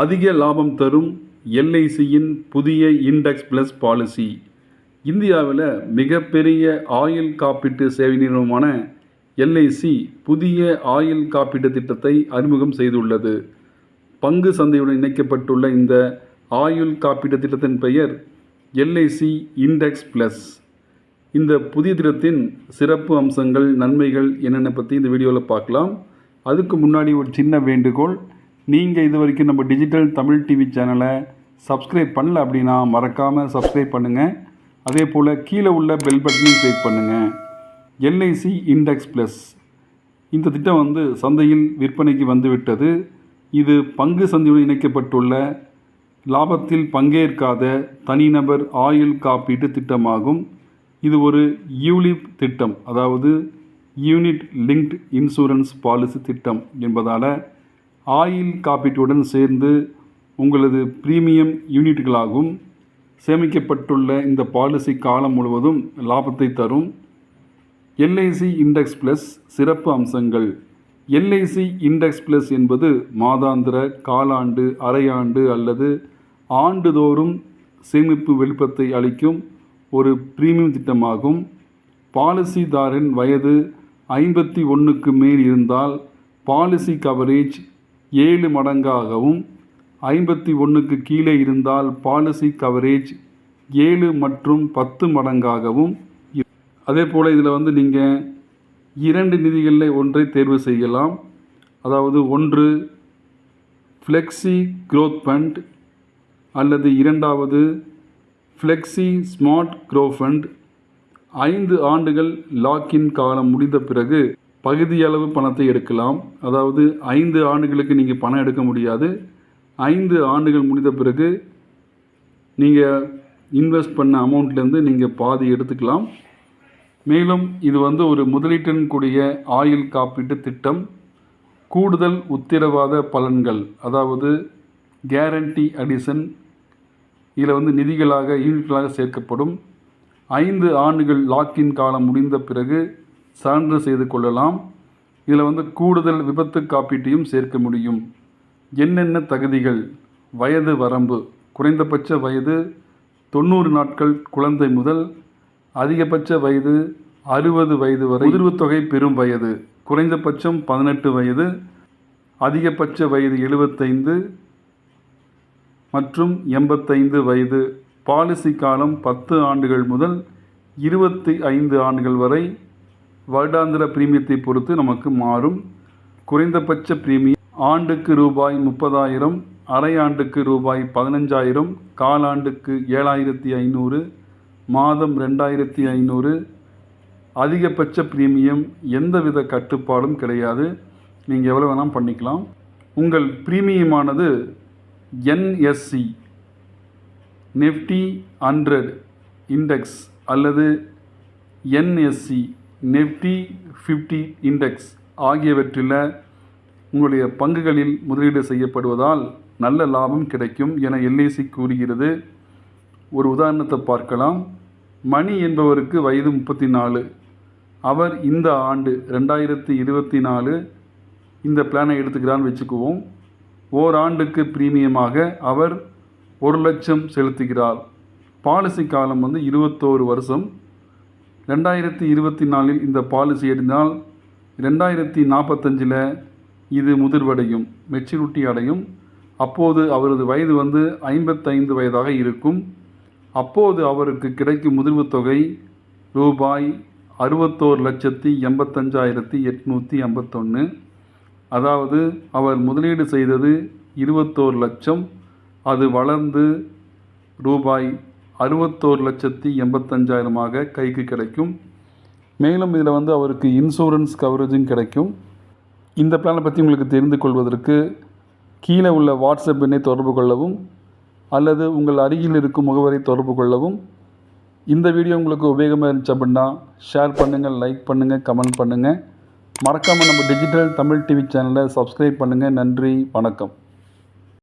அதிக லாபம் தரும் எல்ஐசியின் புதிய இண்டெக்ஸ் ப்ளஸ் பாலிசி. இந்தியாவில் மிகப்பெரிய ஆயுள் காப்பீட்டு சேவை நிறுவனமான எல்ஐசி புதிய ஆயுள் காப்பீட்டு திட்டத்தை அறிமுகம் செய்துள்ளது. பங்கு சந்தையுடன் இணைக்கப்பட்டுள்ள இந்த ஆயுள் காப்பீட்டு திட்டத்தின் பெயர் எல்ஐசி இண்டெக்ஸ் ப்ளஸ். இந்த புதிய திட்டத்தின் சிறப்பு அம்சங்கள் நன்மைகள் என்னென்ன பற்றி இந்த வீடியோவில் பார்க்கலாம். அதுக்கு முன்னாடி ஒரு சின்ன வேண்டுகோள் நீங்கள் இது வரைக்கும் நம்ம டிஜிட்டல் தமிழ் டிவி சேனலை சப்ஸ்கிரைப் பண்ணல அப்படின்னா மறக்காமல் சப்ஸ்கிரைப் பண்ணுங்கள் அதே போல் கீழே உள்ள பெல் பட்டனையும் கிளிக் பண்ணுங்கள் எல்ஐசி இண்டெக்ஸ் ப்ளஸ் இந்த திட்டம் வந்து சந்தையில் விற்பனைக்கு வந்துவிட்டது. இது பங்கு சந்தையுடன் இணைக்கப்பட்டுள்ள லாபத்தில் பங்கேற்காத தனிநபர் ஆயுள் காப்பீட்டு திட்டமாகும். இது ஒரு யூலிப் திட்டம் அதாவது யூனிட் லிங்க்ட் இன்சூரன்ஸ் பாலிசி திட்டம் என்பதால் ஆயுள் காப்பீட்டுடன் சேர்ந்து உங்களது பிரீமியம் யூனிட்டுகளாகும் சேமிக்கப்பட்டுள்ள இந்த பாலிசி காலம் முழுவதும் லாபத்தை தரும். எல்ஐசி இண்டெக்ஸ் ப்ளஸ் சிறப்பு அம்சங்கள். எல்ஐசி இண்டெக்ஸ் ப்ளஸ் என்பது மாதாந்திர காலாண்டு அரையாண்டு அல்லது ஆண்டுதோறும் சேமிப்பு விருப்பத்தை அளிக்கும் ஒரு பிரீமியம் திட்டமாகும். பாலிசிதாரின் வயது ஐம்பத்தி ஒன்றுக்கு மேல் இருந்தால் பாலிசி கவரேஜ் ஏழு மடங்காகவும் ஐம்பத்தி ஒன்றுக்கு கீழே இருந்தால் பாலிசி கவரேஜ் ஏழு மற்றும் பத்து மடங்காகவும் அதே போல் இதில் வந்து நீங்கள் இரண்டு நிதிகளில் ஒன்றை தேர்வு செய்யலாம். அதாவது ஒன்று ஃப்ளெக்ஸி க்ரோத் ஃபண்ட் அல்லது இரண்டாவது ஃப்ளெக்ஸி ஸ்மார்ட் க்ரோ ஃபண்ட் ஐந்து ஆண்டுகள் லாக்இன் காலம் முடிந்த பிறகு பகுதியளவு பணத்தை எடுக்கலாம். அதாவது ஐந்து ஆண்டுகளுக்கு நீங்கள் பணம் எடுக்க முடியாது. ஐந்து ஆண்டுகள் முடிந்த பிறகு நீங்கள் இன்வெஸ்ட் பண்ண அமௌண்ட்லேருந்து நீங்கள் பாதி எடுத்துக்கலாம். மேலும் இது வந்து ஒரு முதலீட்டுடன் கூடிய ஆயுள் காப்பீட்டு திட்டம். கூடுதல் உத்திரவாத பலன்கள் அதாவது கேரண்டி அடிஷன் இதில் வந்து நிதிகளாக யூனிட்களாக சேர்க்கப்படும். ஐந்து ஆண்டுகள் லாக்இன் காலம் முடிந்த பிறகு சான்று செய்து கொள்ளலாம். இதில் வந்து கூடுதல் விபத்து காப்பீட்டையும் சேர்க்க முடியும். என்னென்ன தகுதிகள்? வயது வரம்பு. குறைந்தபட்ச வயது தொண்ணூறு நாட்கள் குழந்தை முதல் அதிகபட்ச வயது அறுபது வயது வரை உதிர்வுத்தொகை பெறும் வயது. குறைந்தபட்சம் பதினெட்டு வயது அதிகபட்ச வயது எழுபத்தைந்து மற்றும் எண்பத்தைந்து வயது. பாலிசி காலம் பத்து ஆண்டுகள் முதல் இருபத்தி ஐந்து ஆண்டுகள் வரை வருடாந்திர பிரீமியத்தை பொறுத்து நமக்கு மாறும். குறைந்தபட்ச பிரீமியம் ஆண்டுக்கு ரூபாய் முப்பதாயிரம் அரை ஆண்டுக்கு ரூபாய் பதினஞ்சாயிரம் காலாண்டுக்கு ஏழாயிரத்தி ஐநூறு மாதம் ரெண்டாயிரத்தி ஐநூறு. அதிகபட்ச பிரீமியம் எந்தவித கட்டுப்பாடும் கிடையாது. நீங்கள் எவ்வளோ வேணால் பண்ணிக்கலாம். உங்கள் பிரீமியமானது என்எஸ்சி நெஃப்டி ஹண்ட்ரட் இண்டெக்ஸ் அல்லது என்எஸ்சி நெஃப்டி ஃபிஃப்டி இண்டெக்ஸ் ஆகியவற்றில் உங்களுடைய பங்குகளில் முதலீடு செய்யப்படுவதால் நல்ல லாபம் கிடைக்கும் என எல்ஐசி கூறுகிறது. ஒரு உதாரணத்தை பார்க்கலாம். மணி என்பவருக்கு வயது முப்பத்தி நாலு அவர் இந்த ஆண்டு ரெண்டாயிரத்தி இருபத்தி நாலு இந்த பிளானை எடுத்துக்கிறான்னு வச்சுக்குவோம். ஓராண்டுக்கு பிரீமியமாக அவர் ஒரு லட்சம் செலுத்துகிறார். பாலிசி காலம் வந்து இருபத்தோரு வருஷம். ரெண்டாயிரத்தி இருபத்தி நாலில் இந்த பாலிசி எடுத்தால் ரெண்டாயிரத்தி நாற்பத்தஞ்சில் இது முதிர்வடையும் மெச்சூரிட்டி அடையும். அப்போது அவரது வயது வந்து ஐம்பத்தைந்து வயதாக இருக்கும். அப்போது அவருக்கு கிடைக்கும் முதிர்வு தொகை ரூபாய் அறுபத்தோரு லட்சத்தி எண்பத்தஞ்சாயிரத்தி எட்நூற்றி ஐம்பத்தொன்று அதாவது அவர் முதலீடு செய்தது இருபத்தோரு லட்சம். அது வளர்ந்து ரூபாய் அறுபத்தோரு லட்சத்தி எண்பத்தஞ்சாயிரமாக கைக்கு கிடைக்கும். மேலும் இதில் வந்து அவருக்கு இன்சூரன்ஸ் கவரேஜும் கிடைக்கும். இந்த பிளானை பற்றி உங்களுக்கு தெரிந்து கொள்வதற்கு கீழே உள்ள வாட்ஸ்அப் எண்ணை தொடர்பு கொள்ளவும் அல்லது உங்கள் அருகில் இருக்கும் முகவரை தொடர்பு கொள்ளவும். இந்த வீடியோ உங்களுக்கு உபயோகமாக இருந்துச்சு அப்படின்னா ஷேர் பண்ணுங்கள் லைக் பண்ணுங்கள் கமெண்ட் பண்ணுங்கள் மறக்காமல் நம்ம டிஜிட்டல் தமிழ் டிவி சேனலை சப்ஸ்கிரைப் பண்ணுங்கள் நன்றி வணக்கம்.